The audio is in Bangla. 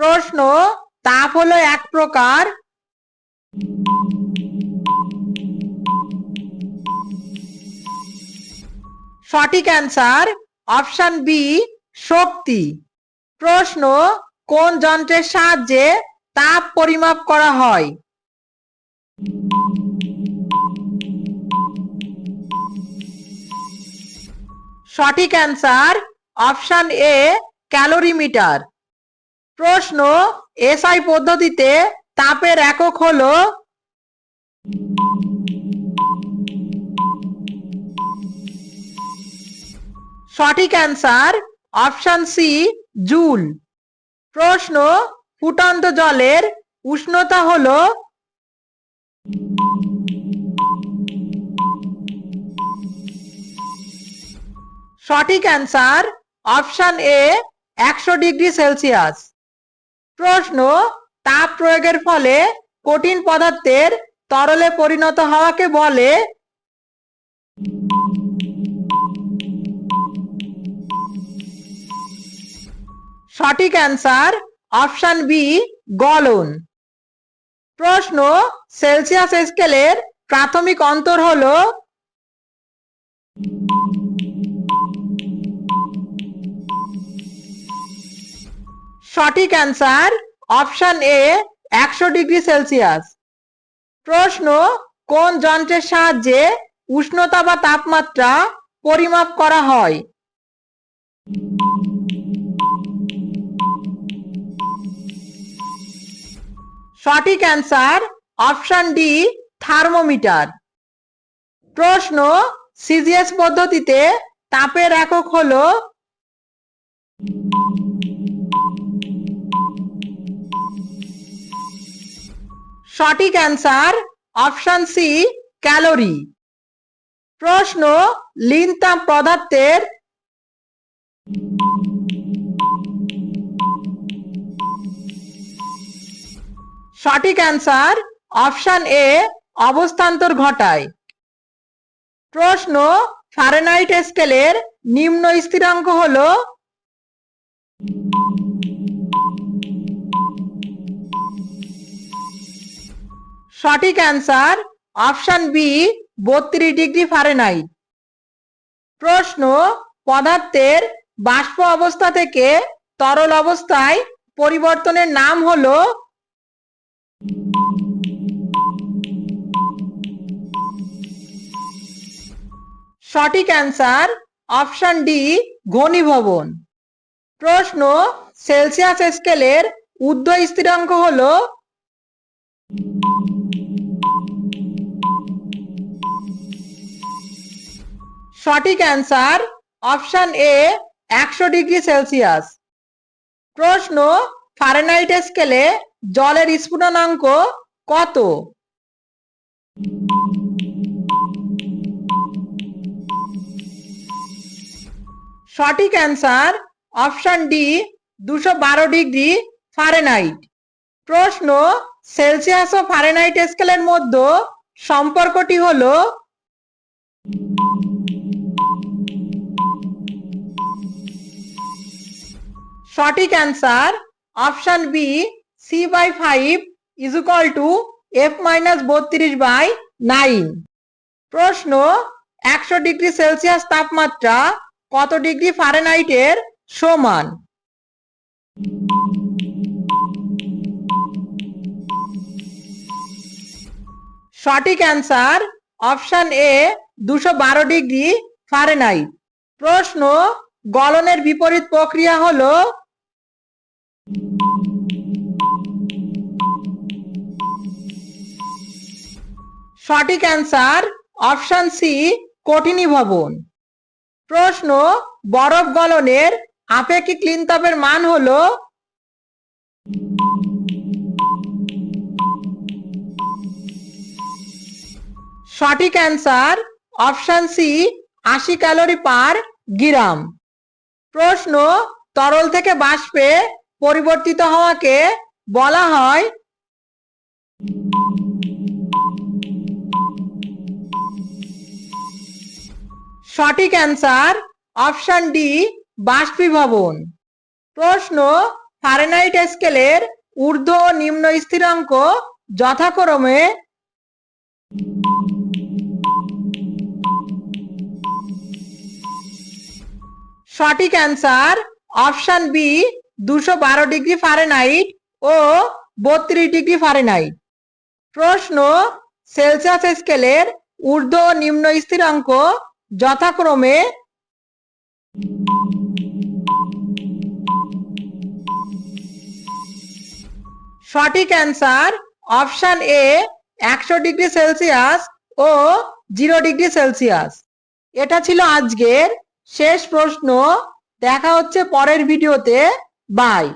প্রশ্ন, তাপ হলো এক প্রকার। সঠিক অ্যান্সার, অপশন বি, শক্তি। প্রশ্ন, কোন যন্ত্রের সাহায্যে তাপ পরিমাপ করা হয়? সঠিক অ্যান্সার, অপশন এ, ক্যালোরিমিটার। প্রশ্ন, এসআই পদ্ধতিতে তাপের একক হলো সঠিক অ্যান্সার অপশন সি, জুল। প্রশ্ন, ফুটন্ত জলের উষ্ণতা হলো সঠিক অ্যান্সার অপশন এ, একশো ডিগ্রি সেলসিয়াস। প্রশ্ন, তাপ প্রয়োগের ফলে কঠিন পদার্থের তরলে পরিণত হওয়াকে বলে সঠিক অ্যান্সার অপশন বি, গলন। প্রশ্ন, সেলসিয়াস স্কেলের প্রাথমিক অন্তর হলো সঠিক অ্যান্সার অপশন এ একশো ডিগ্রি সেলসিয়াস। প্রশ্ন, কোন যন্ত্রের সাহায্যে উষ্ণতা বা তাপমাত্রা পরিমাপ করা হয়? সঠিক অ্যান্সার অপশন ডি থার্মোমিটার প্রশ্ন সিজিএস পদ্ধতিতে তাপের একক হলো সঠিক অ্যান্সার অপশন সি ক্যালোরি প্রশ্ন লিন তাপ পদার্থের সঠিক অ্যান্সার অপশন এ অবস্থান্তর ঘটায়. প্রশ্ন ফারেনহাইট স্কেলের নিম্ন স্থিরাঙ্ক হলো সঠিক অ্যান্সার অপশন বি বত্রিশ ডিগ্রি ফারেনহাইট প্রশ্ন, পদার্থের বাষ্প অবস্থা থেকে তরল অবস্থায় পরিবর্তনের নাম হলো সঠিক অ্যান্সার অপশন ডি ঘনীভবন। প্রশ্ন, সেলসিয়াস স্কেলের ঊর্ধ্ব স্থিরাঙ্ক হলো সঠিক অ্যান্সার অপশন এ একশো ডিগ্রি সেলসিয়াস। প্রশ্ন, ফারেনহাইট স্কেলে জলের স্ফুটনাঙ্ক কত? সঠিক অ্যান্সার অপশন ডি, দুশো বারো ডিগ্রি ফারেনহাইট। প্রশ্ন সেলসিয়াস ও ফারেনহাইট স্কেলের মধ্যে সম্পর্কটি হলো সঠিক answer option B, C by five is equal to F minus বত্রিশ বাই নাইন। প্রশ্ন, একশো ডিগ্রি সেলসিয়াস তাপমাত্রা কত ডিগ্রি ফারেনহাইটের সমান? সঠিক অ্যান্সার অপশন এ দুশো বারো ডিগ্রি ফারেনহাইট প্রশ্ন, গলনের বিপরীত প্রক্রিয়া হলো? সঠিক অ্যান্সার অপশন সি কঠিনীভবন প্রশ্ন, বরফ গলনের আপেক্ষিক লিনতাপের মান হলো? সঠিক অ্যান্সার অপশন সি আশি ক্যালোরি পার গ্রাম প্রশ্ন, তরল থেকে বাষ্পে পরিবর্তিত হওয়াকে বলা হয় সঠিক অ্যান্সার অপশন ডি বাষ্পীভবন। প্রশ্ন ফারেনহাইট স্কেলের ঊর্ধ্ব ও নিম্ন স্থিরাঙ্ক যথাক্রমে সঠিক অ্যান্সার অপশন বি দুশো বারো ডিগ্রি ফারেনহাইট ও বত্রিশ ডিগ্রি ফারেনহাইট প্রশ্ন সেলসিয়াস স্কেলের ঊর্ধ্ব ও নিম্ন স্থিরাঙ্ক যথাক্রমে সঠিক অ্যান্সার অপশন এ একশো ডিগ্রি সেলসিয়াস ও জিরো ডিগ্রি সেলসিয়াস এটা ছিল আজকের শেষ প্রশ্ন দেখা হচ্ছে পরের ভিডিওতে। বাই